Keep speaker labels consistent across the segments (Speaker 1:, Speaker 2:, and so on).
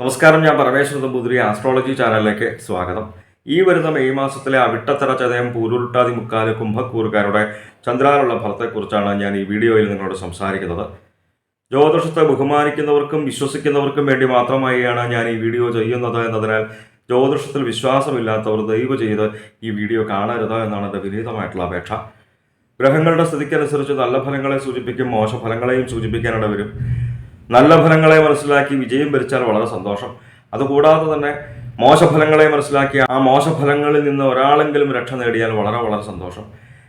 Speaker 1: നമസ്കാരം ഞാൻ പരമേശ്വര നമ്പൂതിരി ആസ്ട്രോളജി ചാനലിലേക്ക് സ്വാഗതം. ഈ വരുന്ന മെയ് മാസത്തിലെ അവിട്ടത്തറ ചതയം പൂരുരുട്ടാതി മുക്കാൽ കുംഭക്കൂറുകാരുടെ ചന്ദ്രാനുള്ള ഫലത്തെക്കുറിച്ചാണ് ഞാൻ ഈ വീഡിയോയിൽ നിങ്ങളോട് സംസാരിക്കുന്നത്. ജ്യോതിഷത്തെ ബഹുമാനിക്കുന്നവർക്കും വിശ്വസിക്കുന്നവർക്കും വേണ്ടി മാത്രമായാണ് ഞാൻ ഈ വീഡിയോ ചെയ്യുന്നത് എന്നതിനാൽ ജ്യോതിഷത്തിൽ വിശ്വാസമില്ലാത്തവർ ദയവ് ചെയ്ത് ഈ വീഡിയോ കാണരുത് എന്നാണ് എന്റെ വിനീതമായിട്ടുള്ള അപേക്ഷ. ഗ്രഹങ്ങളുടെ സ്ഥിതിക്കനുസരിച്ച് നല്ല ഫലങ്ങളെ സൂചിപ്പിക്കും മോശ ഫലങ്ങളെയും സൂചിപ്പിക്കാനിട വരും നല്ല ഫലങ്ങളെ മനസ്സിലാക്കി വിജയം ഭരിച്ചാൽ വളരെ സന്തോഷം. അതുകൂടാതെ തന്നെ മോശഫലങ്ങളെ മനസ്സിലാക്കി ആ മോശഫലങ്ങളിൽ നിന്ന് ഒരാളെങ്കിലും രക്ഷ നേടിയാൽ വളരെ വളരെ സന്തോഷം.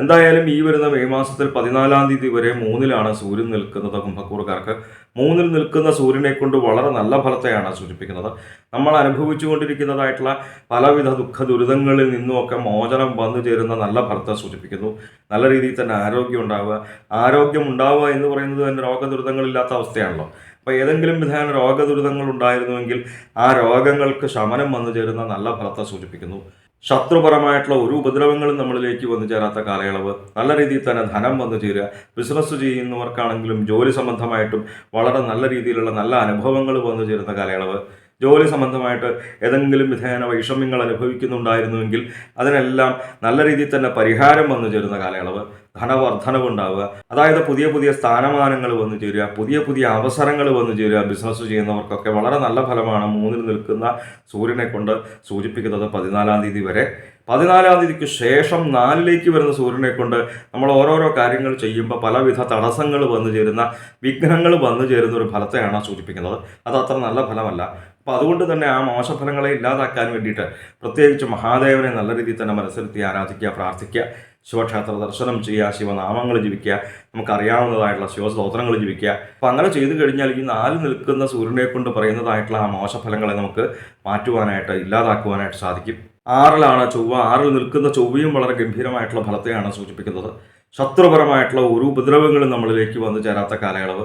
Speaker 1: എന്തായാലും ഈ വരുന്ന മെയ് മാസത്തിൽ പതിനാലാം തീയതി വരെ മൂന്നിലാണ് സൂര്യൻ നിൽക്കുന്നത് കുംഭക്കൂറുകാർക്ക്. മൂന്നിൽ നിൽക്കുന്ന സൂര്യനെ കൊണ്ട് വളരെ നല്ല ഫലത്തെയാണ് സൂചിപ്പിക്കുന്നത്. നമ്മൾ അനുഭവിച്ചുകൊണ്ടിരിക്കുന്നതായിട്ടുള്ള പലവിധ ദുഃഖ ദുരിതങ്ങളിൽ നിന്നുമൊക്കെ മോചനം വന്നു ചേരുന്ന നല്ല ഫലത്തെ സൂചിപ്പിക്കുന്നു. നല്ല രീതിയിൽ തന്നെ ആരോഗ്യം ഉണ്ടാവുക. ആരോഗ്യം ഉണ്ടാവുക എന്ന് പറയുന്നത് തന്നെ രോഗദുരിതങ്ങളില്ലാത്ത അവസ്ഥയാണല്ലോ. അപ്പോൾ ഏതെങ്കിലും വിധേന രോഗദുരിതങ്ങൾ ഉണ്ടായിരുന്നുവെങ്കിൽ ആ രോഗങ്ങൾക്ക് ശമനം വന്നു ചേരുന്ന നല്ല ഫലത്തെ സൂചിപ്പിക്കുന്നു. ശത്രുപരമായിട്ടുള്ള ഒരു ഉപദ്രവങ്ങളും നമ്മളിലേക്ക് വന്നു ചേരാത്ത കാലയളവ്. നല്ല രീതിയിൽ തന്നെ ധനം വന്നു ചേരുക. ബിസിനസ് ചെയ്യുന്നവർക്കാണെങ്കിലും ജോലി സംബന്ധമായിട്ടും വളരെ നല്ല രീതിയിലുള്ള നല്ല അനുഭവങ്ങൾ വന്നു ചേരുന്ന കാലയളവ്. ജോലി സംബന്ധമായിട്ട് ഏതെങ്കിലും വിധേന വൈഷമ്യങ്ങൾ അനുഭവിക്കുന്നുണ്ടായിരുന്നുവെങ്കിൽ അതിനെല്ലാം നല്ല രീതിയിൽ തന്നെ പരിഹാരം വന്നു ചേരുന്ന കാലയളവ്. ധനവർദ്ധനവ് ഉണ്ടാവുക അതായത് പുതിയ പുതിയ സ്ഥാനമാനങ്ങൾ വന്നു ചേരുക പുതിയ പുതിയ അവസരങ്ങൾ വന്നു ചേരുക. ബിസിനസ് ചെയ്യുന്നവർക്കൊക്കെ വളരെ നല്ല ഫലമാണ് മൂന്നിൽ നിൽക്കുന്ന സൂര്യനെ കൊണ്ട് സൂചിപ്പിക്കുന്നത് പതിനാലാം തീയതി വരെ. പതിനാലാം തീയതിക്ക് ശേഷം നാലിലേക്ക് വരുന്ന സൂര്യനെ കൊണ്ട് നമ്മൾ ഓരോരോ കാര്യങ്ങൾ ചെയ്യുമ്പോൾ പലവിധ തടസ്സങ്ങൾ വന്നു ചേരുന്ന വിഘ്നങ്ങൾ വന്നു ചേരുന്ന ഒരു ഫലത്തെയാണ് സൂചിപ്പിക്കുന്നത്. അത് അത്ര നല്ല ഫലമല്ല. അപ്പോൾ അതുകൊണ്ട് തന്നെ ആ മോശഫലങ്ങളെ ഇല്ലാതാക്കാൻ വേണ്ടിയിട്ട് പ്രത്യേകിച്ച് മഹാദേവനെ നല്ല രീതിയിൽ തന്നെ മനസ്സിലെത്തി ആരാധിക്കുക പ്രാർത്ഥിക്കുക. ശിവക്ഷേത്ര ദർശനം ചെയ്യുക ശിവനാമങ്ങൾ ജപിക്കുക നമുക്കറിയാവുന്നതായിട്ടുള്ള ശിവസ്തോത്രങ്ങൾ ജപിക്കുക. അപ്പം അങ്ങനെ ചെയ്തു കഴിഞ്ഞാൽ ഈ നാല് നിൽക്കുന്ന സൂര്യനെ കൊണ്ട് പറയുന്നതായിട്ടുള്ള ആ മോശഫലങ്ങളെ നമുക്ക് മാറ്റുവാനായിട്ട് ഇല്ലാതാക്കുവാനായിട്ട് സാധിക്കും. ആറിലാണ് ചൊവ്വ. ആറിൽ നിൽക്കുന്ന ചൊവ്വയും വളരെ ഗംഭീരമായിട്ടുള്ള ഫലത്തെയാണ് സൂചിപ്പിക്കുന്നത്. ശത്രുപരമായിട്ടുള്ള ഒരു ഉപദ്രവങ്ങളും നമ്മളിലേക്ക് വന്നു ചേരാത്ത കാലയളവ്.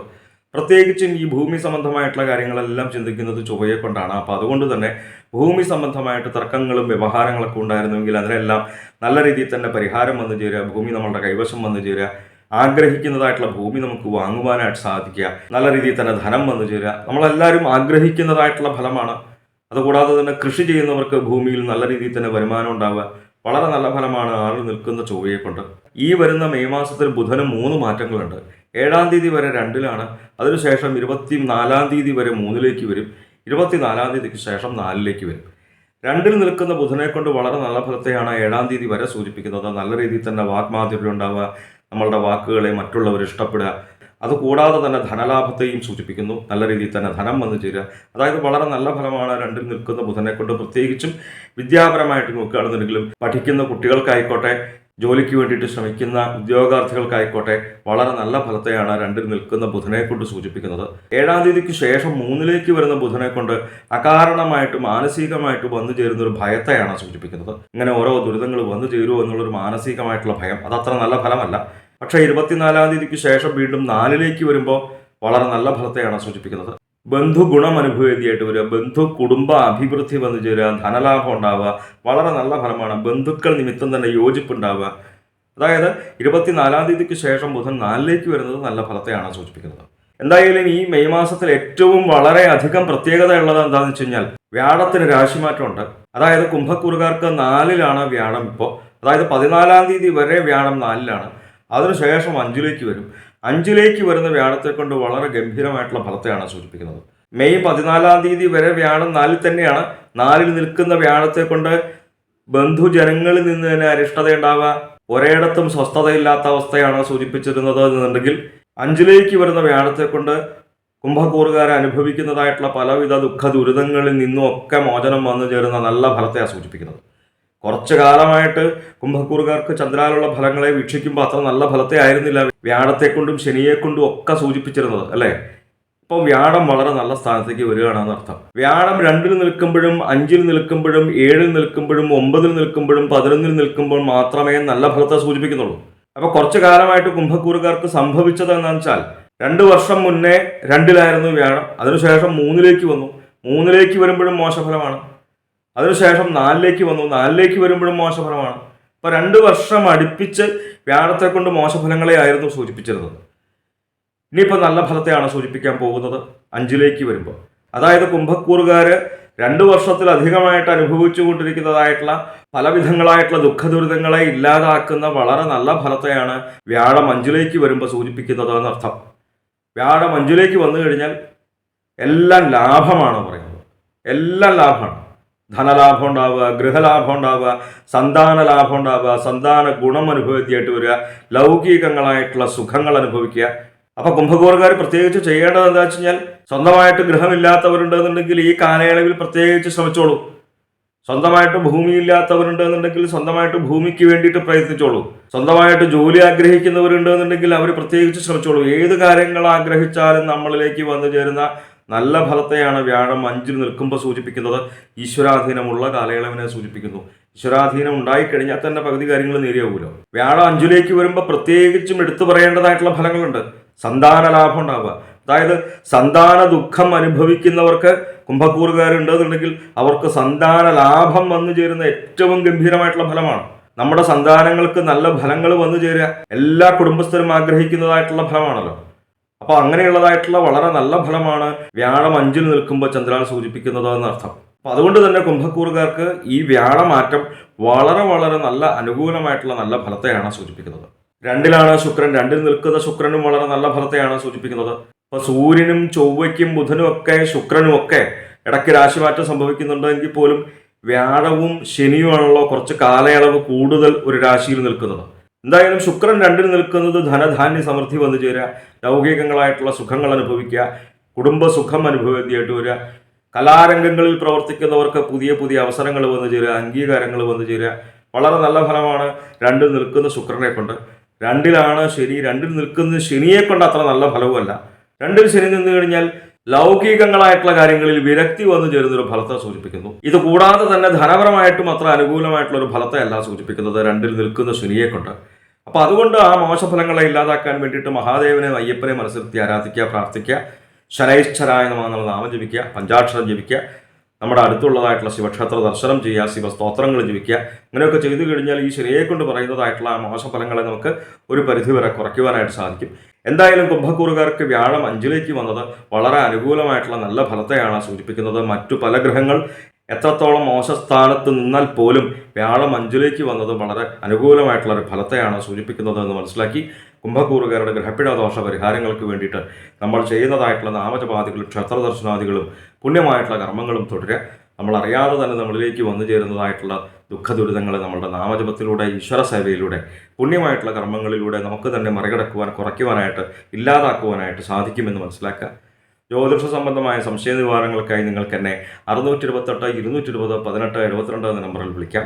Speaker 1: പ്രത്യേകിച്ചും ഈ ഭൂമി സംബന്ധമായിട്ടുള്ള കാര്യങ്ങളെല്ലാം ചിന്തിക്കുന്നത് ചൊവ്വയെ കൊണ്ടാണ്. അപ്പോൾ അതുകൊണ്ട് തന്നെ ഭൂമി സംബന്ധമായിട്ട് തർക്കങ്ങളും വ്യവഹാരങ്ങളൊക്കെ ഉണ്ടായിരുന്നുവെങ്കിൽ അതിനെല്ലാം നല്ല രീതിയിൽ തന്നെ പരിഹാരം വന്നു ചേരുക ഭൂമി നമ്മളുടെ കൈവശം വന്നു ചേരുക ആഗ്രഹിക്കുന്നതായിട്ടുള്ള ഭൂമി നമുക്ക് വാങ്ങുവാനായിട്ട് സാധിക്കുക നല്ല രീതിയിൽ തന്നെ ധനം വന്നു ചേരുക. നമ്മളെല്ലാവരും ആഗ്രഹിക്കുന്നതായിട്ടുള്ള ഫലമാണ്. അതുകൂടാതെ തന്നെ കൃഷി ചെയ്യുന്നവർക്ക് ഭൂമിയിൽ നല്ല രീതിയിൽ തന്നെ വരുമാനം ഉണ്ടാവുക വളരെ നല്ല ഫലമാണ് ആറിൽ നിൽക്കുന്ന ചൊവ്വയെ കൊണ്ട്. ഈ വരുന്ന മെയ് മാസത്തിൽ ബുധന് മൂന്ന് മാറ്റങ്ങളുണ്ട്. ഏഴാം തീയതി വരെ രണ്ടിലാണ്. അതിനുശേഷം ഇരുപത്തി നാലാം തീയതി വരെ മൂന്നിലേക്ക് വരും. ഇരുപത്തിനാലാം തീയതിക്ക് ശേഷം നാലിലേക്ക് വരും. രണ്ടിൽ നിൽക്കുന്ന ബുധനെ കൊണ്ട് വളരെ നല്ല ഫലത്തെയാണ് ഏഴാം തീയതി വരെ സൂചിപ്പിക്കുന്നത്. നല്ല രീതിയിൽ തന്നെ വാക്മാധുര്യം ഉണ്ടാവുക നമ്മളുടെ വാക്കുകളെ മറ്റുള്ളവർ ഇഷ്ടപ്പെടുക. അതുകൂടാതെ തന്നെ ധനലാഭത്തെയും സൂചിപ്പിക്കുന്നു. നല്ല രീതിയിൽ തന്നെ ധനം വന്നു ചേരുക. അതായത് വളരെ നല്ല ഫലമാണ് രണ്ടിൽ നിൽക്കുന്ന ബുധനെ കൊണ്ട് പ്രത്യേകിച്ചും വിദ്യാപരമായിട്ട് നോക്കുകയാണെന്നുണ്ടെങ്കിലും പഠിക്കുന്ന കുട്ടികൾക്കായിക്കോട്ടെ ജോലിക്ക് വേണ്ടിയിട്ട് ശ്രമിക്കുന്ന ഉദ്യോഗാർത്ഥികൾക്കായിക്കോട്ടെ വളരെ നല്ല ഫലത്തെയാണ് രണ്ടിൽ നിൽക്കുന്ന ബുധനെ കൊണ്ട് സൂചിപ്പിക്കുന്നത്. ഏഴാം തീയതിക്ക് ശേഷം മൂന്നിലേക്ക് വരുന്ന ബുധനെ കൊണ്ട് അകാരണമായിട്ട് മാനസികമായിട്ട് വന്നു ചേരുന്ന ഒരു ഭയത്തെയാണ് സൂചിപ്പിക്കുന്നത്. ഇങ്ങനെ ഓരോ ദുരിതങ്ങൾ വന്നു ചേരുമോ എന്നുള്ളൊരു മാനസികമായിട്ടുള്ള ഭയം അതത്ര നല്ല ഫലമല്ല. പക്ഷേ ഇരുപത്തിനാലാം തീയതിക്ക് ശേഷം വീണ്ടും നാലിലേക്ക് വരുമ്പോൾ വളരെ നല്ല ഫലത്തെയാണ് സൂചിപ്പിക്കുന്നത്. ബന്ധു ഗുണം അനുഭവേദിയായിട്ട് വരിക ബന്ധു കുടുംബ അഭിവൃദ്ധി വന്നു ചേരുക ധനലാഭം ഉണ്ടാവുക വളരെ നല്ല ഫലമാണ് ബന്ധുക്കൾ നിമിത്തം തന്നെ യോജിപ്പുണ്ടാവുക. അതായത് ഇരുപത്തിനാലാം തീയതിക്ക് ശേഷം ബുധൻ നാലിലേക്ക് വരുന്നത് നല്ല ഫലത്തെയാണ് സൂചിപ്പിക്കുന്നത്. എന്തായാലും ഈ മെയ് മാസത്തിൽ ഏറ്റവും വളരെ അധികം പ്രത്യേകത ഉള്ളത് എന്താണെന്ന് വെച്ച് കഴിഞ്ഞാൽ വ്യാഴത്തിന് രാശിമാറ്റമുണ്ട്. അതായത് കുംഭക്കൂറുകാർക്ക് നാലിലാണ് വ്യാഴം ഇപ്പോൾ. അതായത് പതിനാലാം തീയതി വരെ വ്യാഴം നാലിലാണ്. അതിനുശേഷം അഞ്ചിലേക്ക് വരും. അഞ്ചിലേക്ക് വരുന്ന വ്യാഴത്തെ കൊണ്ട് വളരെ ഗംഭീരമായിട്ടുള്ള ഫലത്തെയാണ് സൂചിപ്പിക്കുന്നത്. മെയ് പതിനാലാം തീയതി വരെ വ്യാഴം നാലിൽ തന്നെയാണ്. നാലിൽ നിൽക്കുന്ന വ്യാഴത്തെ കൊണ്ട് ബന്ധുജനങ്ങളിൽ നിന്ന് തന്നെ അരിഷ്ടതയുണ്ടാവുക ഒരേടത്തും സ്വസ്ഥതയില്ലാത്ത അവസ്ഥയാണ് സൂചിപ്പിച്ചിരുന്നത് എന്നുണ്ടെങ്കിൽ അഞ്ചിലേക്ക് വരുന്ന വ്യാഴത്തെ കൊണ്ട് കുംഭക്കൂറുകാരെ അനുഭവിക്കുന്നതായിട്ടുള്ള പലവിധ ദുഃഖ ദുരിതങ്ങളിൽ നിന്നും ഒക്കെ മോചനം വന്നു ചേരുന്ന നല്ല ഫലത്തെയാണ് സൂചിപ്പിക്കുന്നത്. കുറച്ചു കാലമായിട്ട് കുംഭക്കൂറുകാർക്ക് ചന്ദ്രാലുള്ള ഫലങ്ങളെ വീക്ഷിക്കുമ്പോൾ അത്ര നല്ല ഫലത്തെ ആയിരുന്നില്ല. വ്യാഴത്തെക്കൊണ്ടും ശനിയെ കൊണ്ടും ഒക്കെ സൂചിപ്പിച്ചിരുന്നത് അല്ലേ? ഇപ്പോൾ വ്യാഴം വളരെ നല്ല സ്ഥാനത്തേക്ക് വരികയാണെന്ന് അർത്ഥം. വ്യാഴം രണ്ടിൽ നിൽക്കുമ്പോഴും അഞ്ചിൽ നിൽക്കുമ്പോഴും ഏഴിൽ നിൽക്കുമ്പോഴും ഒമ്പതിൽ നിൽക്കുമ്പോഴും പതിനൊന്നിൽ നിൽക്കുമ്പോൾ മാത്രമേ നല്ല ഫലത്തെ സൂചിപ്പിക്കുന്നുള്ളൂ. അപ്പോൾ കുറച്ചു കാലമായിട്ട് കുംഭക്കൂറുകാർക്ക് സംഭവിച്ചത് എന്താണെന്ന് വെച്ചാൽ രണ്ട് വർഷം മുന്നേ രണ്ടിലായിരുന്നു വ്യാഴം. അതിനുശേഷം മൂന്നിലേക്ക് വന്നു. മൂന്നിലേക്ക് വരുമ്പോഴും മോശഫലമാണ്. അതിനുശേഷം നാലിലേക്ക് വന്നു. നാലിലേക്ക് വരുമ്പോഴും മോശഫലമാണ് അപ്പോൾ രണ്ട് വർഷം അടുപ്പിച്ച് വ്യാഴത്തെ കൊണ്ട് മോശഫലങ്ങളെ ആയിരുന്നു സൂചിപ്പിച്ചിരുന്നത്. ഇനിയിപ്പോൾ നല്ല ഫലത്തെയാണ് സൂചിപ്പിക്കാൻ പോകുന്നത് അഞ്ചിലേക്ക് വരുമ്പോൾ അതായത് കുംഭക്കൂറുകാർ രണ്ടു വർഷത്തിലധികമായിട്ട് അനുഭവിച്ചുകൊണ്ടിരിക്കുന്നതായിട്ടുള്ള പലവിധങ്ങളായിട്ടുള്ള ദുഃഖദുരിതങ്ങളെ ഇല്ലാതാക്കുന്ന വളരെ നല്ല ഫലത്തെയാണ് വ്യാഴം അഞ്ചിലേക്ക് വരുമ്പോൾ സൂചിപ്പിക്കുന്നത് എന്നർത്ഥം. വ്യാഴം അഞ്ചിലേക്ക് വന്നു കഴിഞ്ഞാൽ എല്ലാം ലാഭമാണ് പറയുന്നത്. എല്ലാം ലാഭമാണ്. ധനലാഭം ഉണ്ടാവുക ഗൃഹലാഭം ഉണ്ടാവുക സന്താന ലാഭം ഉണ്ടാവുക സന്താന ഗുണം അനുഭവത്തിയായിട്ട് വരിക ലൗകികങ്ങളായിട്ടുള്ള സുഖങ്ങൾ അനുഭവിക്കുക. അപ്പൊ കുംഭകൂറുകാർ പ്രത്യേകിച്ച് ചെയ്യേണ്ടത് എന്താ വെച്ച് കഴിഞ്ഞാൽ സ്വന്തമായിട്ട് ഗൃഹമില്ലാത്തവരുണ്ടെന്നുണ്ടെങ്കിൽ ഈ കാലയളവിൽ പ്രത്യേകിച്ച് ശ്രമിച്ചോളൂ. സ്വന്തമായിട്ട് ഭൂമി എന്നുണ്ടെങ്കിൽ സ്വന്തമായിട്ട് ഭൂമിക്ക് വേണ്ടിയിട്ട് പ്രയത്നിച്ചോളൂ. സ്വന്തമായിട്ട് ജോലി ആഗ്രഹിക്കുന്നവരുണ്ടെന്നുണ്ടെങ്കിൽ അവർ പ്രത്യേകിച്ച് ശ്രമിച്ചോളൂ. ഏത് കാര്യങ്ങൾ ആഗ്രഹിച്ചാലും നമ്മളിലേക്ക് വന്നു ചേരുന്ന നല്ല ഫലത്തെയാണ് വ്യാഴം അഞ്ചിൽ നിൽക്കുമ്പോൾ സൂചിപ്പിക്കുന്നത്. ഈശ്വരാധീനമുള്ള കാലയളവിനെ സൂചിപ്പിക്കുന്നു. ഈശ്വരാധീനം ഉണ്ടായിക്കഴിഞ്ഞാൽ തന്നെ പകുതി കാര്യങ്ങൾ നേരിയാവുമല്ലോ വ്യാഴം അഞ്ചിലേക്ക് വരുമ്പോൾ പ്രത്യേകിച്ചും എടുത്തു പറയേണ്ടതായിട്ടുള്ള ഫലങ്ങളുണ്ട്. സന്താന ലാഭം ഉണ്ടാവുക. അതായത് സന്താന ദുഃഖം അനുഭവിക്കുന്നവർക്ക് കുംഭക്കൂറുകാരുണ്ടെന്നുണ്ടെങ്കിൽ അവർക്ക് സന്താന ലാഭം വന്നു ചേരുന്ന ഏറ്റവും ഗംഭീരമായിട്ടുള്ള ഫലമാണ്. നമ്മുടെ സന്താനങ്ങൾക്ക് നല്ല ഫലങ്ങൾ വന്നു ചേരുക. എല്ലാ കുടുംബസ്ഥരും ആഗ്രഹിക്കുന്നതായിട്ടുള്ള ഫലമാണല്ലോ. അപ്പൊ അങ്ങനെയുള്ളതായിട്ടുള്ള വളരെ നല്ല ഫലമാണ് വ്യാഴം അഞ്ചിൽ നിൽക്കുമ്പോൾ ചന്ദ്രാൽ സൂചിപ്പിക്കുന്നത് എന്നർത്ഥം. അപ്പൊ അതുകൊണ്ട് തന്നെ കുംഭക്കൂറുകാർക്ക് ഈ വ്യാഴമാറ്റം വളരെ വളരെ നല്ല അനുകൂലമായിട്ടുള്ള നല്ല ഫലത്തെയാണ് സൂചിപ്പിക്കുന്നത്. രണ്ടിലാണ് ശുക്രൻ രണ്ടിൽ നിൽക്കുന്ന ശുക്രനും വളരെ നല്ല ഫലത്തെയാണ് സൂചിപ്പിക്കുന്നത്. അപ്പൊ സൂര്യനും ചൊവ്വയ്ക്കും ബുധനും ഒക്കെ ശുക്രനും ഒക്കെ ഇടയ്ക്ക് രാശിമാറ്റം സംഭവിക്കുന്നുണ്ട് എങ്കിൽ പോലും വ്യാഴവും ശനിയുമാണല്ലോ കുറച്ച് കാലയളവ് കൂടുതൽ ഒരു രാശിയിൽ നിൽക്കുന്നത്. എന്തായാലും ശുക്രൻ രണ്ടിൽ നിൽക്കുന്നത് ധനധാന്യ സമൃദ്ധി വന്നു ചേരുക. ലൗകികങ്ങളായിട്ടുള്ള സുഖങ്ങൾ അനുഭവിക്കുക. കുടുംബ സുഖം വരിക. കലാരംഗങ്ങളിൽ പ്രവർത്തിക്കുന്നവർക്ക് പുതിയ പുതിയ അവസരങ്ങൾ വന്നു ചേരുക. അംഗീകാരങ്ങൾ വന്നു ചേരുക. വളരെ നല്ല ഫലമാണ് രണ്ടിൽ നിൽക്കുന്ന ശുക്രനെ കൊണ്ട്. രണ്ടിലാണ് ശനി. രണ്ടിൽ നിൽക്കുന്ന ശനിയെ കൊണ്ട് അത്ര നല്ല ഫലവുമല്ല. രണ്ടിൽ ശനി നിന്ന് കഴിഞ്ഞാൽ ലൗകികങ്ങളായിട്ടുള്ള കാര്യങ്ങളിൽ വിരക്തി വന്നു ചേരുന്ന ഒരു ഫലത്തെ സൂചിപ്പിക്കുന്നു. ഇത് കൂടാതെ തന്നെ ധനപരമായിട്ടും അത്ര അനുകൂലമായിട്ടുള്ള ഒരു ഫലത്തെ അല്ല സൂചിപ്പിക്കുന്നത്. രണ്ടിൽ നിൽക്കുന്ന ശനിയെ കൊണ്ട്. അപ്പൊ അതുകൊണ്ട് ആ മോശഫലങ്ങളെ ഇല്ലാതാക്കാൻ വേണ്ടിയിട്ട് മഹാദേവനെ അയ്യപ്പനെ മനസ്സിലെത്തി ആരാധിക്കുക പ്രാർത്ഥിക്കുക. ശനൈശ്വരായ നമ എന്നുള്ള നാമം ജപിക്കുക പഞ്ചാക്ഷരം ജപിക്കുക. നമ്മുടെ അടുത്തുള്ളതായിട്ടുള്ള ശിവക്ഷേത്ര ദർശനം ചെയ്യുക ശിവസ്തോത്രങ്ങൾ ജപിക്കുക അങ്ങനെയൊക്കെ ചെയ്തു കഴിഞ്ഞാൽ ഈ ശനിയെ കൊണ്ട് പറയുന്നതായിട്ടുള്ള ആ മോശഫലങ്ങളെ നമുക്ക് ഒരു പരിധിവരെ കുറയ്ക്കുവാനായിട്ട് സാധിക്കും. എന്തായാലും കുംഭക്കൂറുകാർക്ക് വ്യാഴം അഞ്ചിലേക്ക് വന്നത് വളരെ അനുകൂലമായിട്ടുള്ള നല്ല ഫലത്തെയാണ് സൂചിപ്പിക്കുന്നത്. മറ്റു പല ഗ്രഹങ്ങൾ എത്രത്തോളം മോശസ്ഥാനത്ത് നിന്നാൽ പോലും വ്യാഴം അഞ്ചിലേക്ക് വന്നത് വളരെ അനുകൂലമായിട്ടുള്ള ഒരു ഫലത്തെയാണ് സൂചിപ്പിക്കുന്നത് എന്ന് മനസ്സിലാക്കി കുംഭക്കൂറുകാരുടെ ഗ്രഹപ്പിഴദോഷ പരിഹാരങ്ങൾക്ക് വേണ്ടിയിട്ട് നമ്മൾ ചെയ്യുന്നതായിട്ടുള്ള നാമജപാദികളും ക്ഷേത്ര ദർശനാദികളും പുണ്യമായിട്ടുള്ള കർമ്മങ്ങളും തുടരുക. നമ്മൾ അറിയാതെ തന്നെ നമ്മളിലേക്ക് വന്നു ചേരുന്നതായിട്ടുള്ള ദുഃഖ ദുരിതങ്ങളെ നമ്മളുടെ നാമജപത്തിലൂടെ ഈശ്വര സേവയിലൂടെ പുണ്യമായിട്ടുള്ള കർമ്മങ്ങളിലൂടെ നമുക്ക് തന്നെ മറികടക്കുവാൻ കുറയ്ക്കുവാനായിട്ട് ഇല്ലാതാക്കുവാനായിട്ട് സാധിക്കുമെന്ന് മനസ്സിലാക്കുക. ജ്യോതിഷ സംബന്ധമായ സംശയ നിവാരണങ്ങൾക്കായി നിങ്ങൾക്ക് എന്നെ അറുന്നൂറ്റി ഇരുപത്തെട്ട് ഇരുന്നൂറ്റി ഇരുപത് പതിനെട്ട് എഴുപത്തിരണ്ട് എന്ന നമ്പറിൽ വിളിക്കാം.